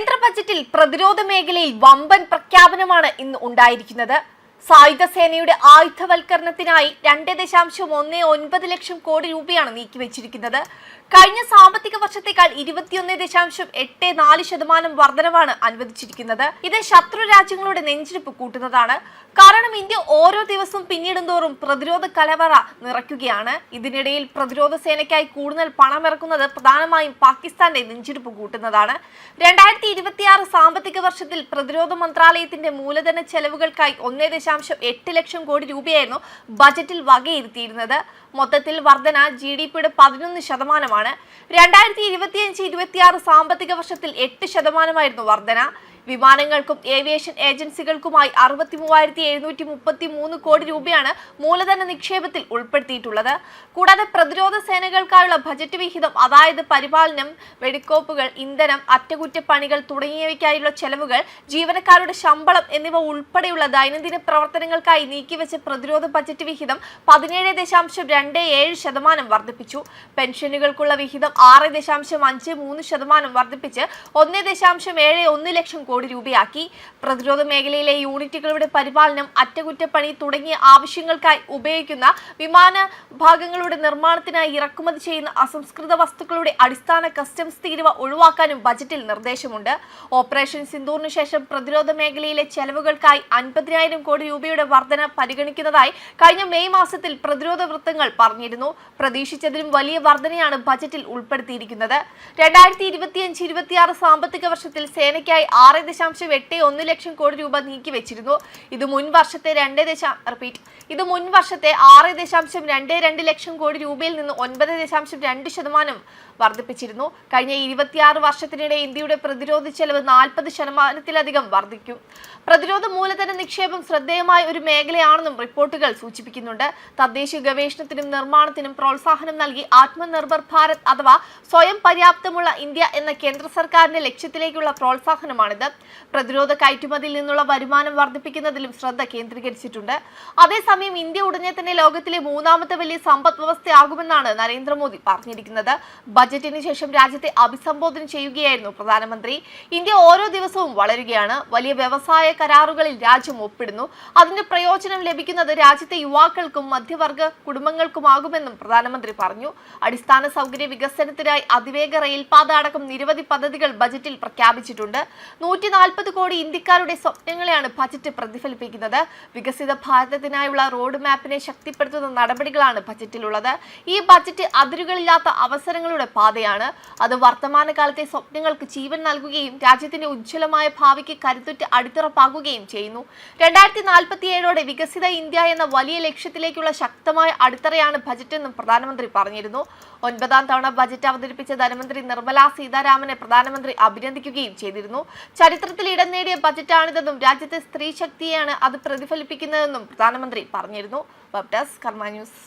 കേന്ദ്ര ബജറ്റിൽ പ്രതിരോധ മേഖലയിൽ വമ്പൻ പ്രഖ്യാപനമാണ് ഇന്ന് ഉണ്ടായിരിക്കുന്നത്. സായുധ സേനയുടെ ആയുധവൽക്കരണത്തിനായി രണ്ട് ദശാംശം ഒന്ന് ഒൻപത് ലക്ഷം കോടി രൂപയാണ് നീക്കിവെച്ചിരിക്കുന്നത്. കഴിഞ്ഞ സാമ്പത്തിക വർഷത്തേക്കാൾ ഇരുപത്തിയൊന്ന് ദശാംശം എട്ട് നാല് ശതമാനം വർധനവാണ് അനുവദിച്ചിരിക്കുന്നത്. ഇത് ശത്രു രാജ്യങ്ങളുടെ നെഞ്ചിരിപ്പ് കൂട്ടുന്നതാണ്. കാരണം ഇന്ത്യ ഓരോ ദിവസവും പിന്നിടുന്തോറും പ്രതിരോധ കലവറ നിറയ്ക്കുകയാണ്. ഇതിനിടയിൽ പ്രതിരോധ സേനയ്ക്കായി കൂടുതൽ പണം ഇറക്കുന്നത് പ്രധാനമായും പാകിസ്ഥാന്റെ നെഞ്ചിരിപ്പ് കൂട്ടുന്നതാണ്. രണ്ടായിരത്തി ഇരുപത്തിയാറ് സാമ്പത്തിക വർഷത്തിൽ പ്രതിരോധ മന്ത്രാലയത്തിന്റെ മൂലധന ചെലവുകൾക്കായി ഒന്നേ ദശാംശം എട്ട് ലക്ഷം കോടി രൂപയായിരുന്നു ബജറ്റിൽ വകയിരുത്തിയിരുന്നത്. മൊത്തത്തിൽ വർധന ജി ഡി പിയുടെ പതിനൊന്ന് ശതമാനമാണ് രണ്ടായിരത്തി ഇരുപത്തിയഞ്ച് ഇരുപത്തിയാറ് സാമ്പത്തിക വർഷത്തിൽ എട്ട് ശതമാനമായിരുന്നു വർധന. വിമാനങ്ങൾക്കും ഏവിയേഷൻ ഏജൻസികൾക്കുമായി അറുപത്തി മൂവായിരത്തി എഴുന്നൂറ്റി മുപ്പത്തി മൂന്ന് കോടി രൂപയാണ് മൂലധന നിക്ഷേപത്തിൽ ഉൾപ്പെടുത്തിയിട്ടുള്ളത്. കൂടാതെ പ്രതിരോധ സേനകൾക്കായുള്ള ബജറ്റ് വിഹിതം അതായത് പരിപാലനം വെടിക്കോപ്പുകൾ ഇന്ധനം അറ്റകുറ്റപ്പണികൾ തുടങ്ങിയവയ്ക്കായുള്ള ചെലവുകൾ ജീവനക്കാരുടെ ശമ്പളം എന്നിവ ഉൾപ്പെടെയുള്ള ദൈനംദിന പ്രവർത്തനങ്ങൾക്കായി നീക്കിവെച്ച പ്രതിരോധ ബജറ്റ് വിഹിതം പതിനേഴ് ദശാംശം രണ്ട് ഏഴ് ശതമാനം വർദ്ധിപ്പിച്ചു. പെൻഷനുകൾക്കുള്ള വിഹിതം ആറ് ദശാംശം അഞ്ച് മൂന്ന് ശതമാനം വർദ്ധിപ്പിച്ച് ഒന്ന് ദശാംശം ഏഴ് ഒന്ന് ലക്ഷം കോടി രൂപയാക്കി. പ്രതിരോധ മേഖലയിലെ യൂണിറ്റുകളുടെ പരിപാലനം അറ്റകുറ്റപ്പണി തുടങ്ങിയ ആവശ്യങ്ങൾക്കായി ഉപയോഗിക്കുന്ന വിമാന ഭാഗങ്ങളുടെ നിർമ്മാണത്തിനായി ഇറക്കുമതി ചെയ്യുന്ന അസംസ്കൃത വസ്തുക്കളുടെ അടിസ്ഥാന കസ്റ്റംസ് തീരുവ ഒഴിവാക്കാനും ബജറ്റിൽ നിർദ്ദേശമുണ്ട്. ഓപ്പറേഷൻ സിന്ദൂറിനു ശേഷം പ്രതിരോധ മേഖലയിലെ ചെലവുകൾക്കായി അൻപതിനായിരം കോടി രൂപയുടെ വർധന പരിഗണിക്കുന്നതായി കഴിഞ്ഞ മെയ് മാസത്തിൽ പ്രതിരോധ വൃത്തങ്ങൾ പറഞ്ഞിരുന്നു. പ്രതീക്ഷിച്ചതിലും വലിയ വർധനയാണ് ബജറ്റിൽ ഉൾപ്പെടുത്തിയിരിക്കുന്നത്. രണ്ടായിരത്തി ഇരുപത്തിയഞ്ച് ഇരുപത്തിയാറ് സാമ്പത്തിക വർഷത്തിൽ സേനയ്ക്കായി ആറ് ദശാംശം എട്ട് ഒന്ന് ലക്ഷം കോടി രൂപ നീക്കി വെച്ചിരുന്നു. ഇത് മുൻ വർഷത്തെ രണ്ട് ദശാം റിപ്പീറ്റ് ഇത് മുൻ വർഷത്തെ ആറ് ദശാംശം രണ്ട് രണ്ട് ലക്ഷം കോടി രൂപയിൽ നിന്ന് ഒൻപത് ദശാംശം രണ്ട് ശതമാനം വർദ്ധിപ്പിച്ചിരുന്നു. കഴിഞ്ഞ ഇരുപത്തിയാറ് വർഷത്തിനിടെ ഇന്ത്യയുടെ പ്രതിരോധ ചെലവ് നാൽപ്പത് ശതമാനത്തിലധികം വർദ്ധിക്കും. പ്രതിരോധ മൂലധന നിക്ഷേപം ശ്രദ്ധേയമായ ഒരു മേഖലയാണെന്നും റിപ്പോർട്ടുകൾ സൂചിപ്പിക്കുന്നുണ്ട്. തദ്ദേശ ഗവേഷണത്തിനും നിർമ്മാണത്തിനും പ്രോത്സാഹനം നൽകി ആത്മനിർഭർ ഭാരത് അഥവാ സ്വയം പര്യാപ്തമുള്ള ഇന്ത്യ എന്ന കേന്ദ്ര സർക്കാരിന്റെ ലക്ഷ്യത്തിലേക്കുള്ള പ്രോത്സാഹനമാണിത്. പ്രതിരോധ കയറ്റുമതിയിൽ നിന്നുള്ള വരുമാനം വർദ്ധിപ്പിക്കുന്നതിലും ശ്രദ്ധ കേന്ദ്രീകരിച്ചിട്ടുണ്ട്. അതേസമയം ഇന്ത്യ ഉടനെ തന്നെ ലോകത്തിലെ മൂന്നാമത്തെ വലിയ സമ്പദ് വ്യവസ്ഥയാകുമെന്നാണ് നരേന്ദ്രമോദി പറഞ്ഞിരിക്കുന്നത്. ബജറ്റിന് ശേഷം രാജ്യത്തെ അഭിസംബോധന ചെയ്യുകയായിരുന്നു പ്രധാനമന്ത്രി. ഇന്ത്യ ഓരോ ദിവസവും വളരുകയാണ്. വലിയ വ്യവസായ കരാറുകളിൽ രാജ്യം ഒപ്പിടുന്നു. അതിന്റെ പ്രയോജനം ലഭിക്കുന്നത് രാജ്യത്തെ യുവാക്കൾക്കും മധ്യവർഗ കുടുംബങ്ങൾക്കുമാകുമെന്നും പ്രധാനമന്ത്രി പറഞ്ഞു. അടിസ്ഥാന സൗകര്യ വികസനത്തിനായി അതിവേഗ റെയിൽപാത അടക്കം നിരവധി പദ്ധതികൾ ബജറ്റിൽ പ്രഖ്യാപിച്ചിട്ടുണ്ട്. നൂറ്റി നാൽപ്പത് കോടി ഇന്ത്യക്കാരുടെ സ്വപ്നങ്ങളെയാണ് ബജറ്റ് പ്രതിഫലിപ്പിക്കുന്നത്. വികസിത ഭാരതത്തിനായുള്ള റോഡ് മാപ്പിനെ ശക്തിപ്പെടുത്തുന്ന നടപടികളാണ് ബജറ്റിലുള്ളത്. ഈ ബജറ്റ് അതിരുകളില്ലാത്ത അവസരങ്ങളുടെ പാതയാണ്. അത് വർത്തമാനകാലത്തെ സ്വപ്നങ്ങൾക്ക് ജീവൻ നൽകുകയും രാജ്യത്തിന്റെ ഉജ്ജ്വലമായ ഭാവിക്ക് കരുത്തുറ്റ അടിത്തറപ്പാകുകയും ചെയ്യുന്നു. രണ്ടായിരത്തി നാൽപ്പത്തിയേഴോടെ വികസിത ഇന്ത്യ എന്ന വലിയ ലക്ഷ്യത്തിലേക്കുള്ള ശക്തമായ അടിത്തറയാണ് ബജറ്റ് എന്നും പ്രധാനമന്ത്രി പറഞ്ഞിരുന്നു. ഒൻപതാം തവണ ബജറ്റ് അവതരിപ്പിച്ച ധനമന്ത്രി നിർമ്മലാ സീതാരാമനെ പ്രധാനമന്ത്രി അഭിനന്ദിക്കുകയും ചെയ്തിരുന്നു. ചരിത്രത്തിൽ ഇടം നേടിയ ബജറ്റാണിതെന്നും രാജ്യത്തെ സ്ത്രീ ശക്തിയാണ് അത് പ്രതിഫലിപ്പിക്കുന്നതെന്നും പ്രധാനമന്ത്രി പറഞ്ഞിരുന്നു. വെബ് കർമ്മ ന്യൂസ്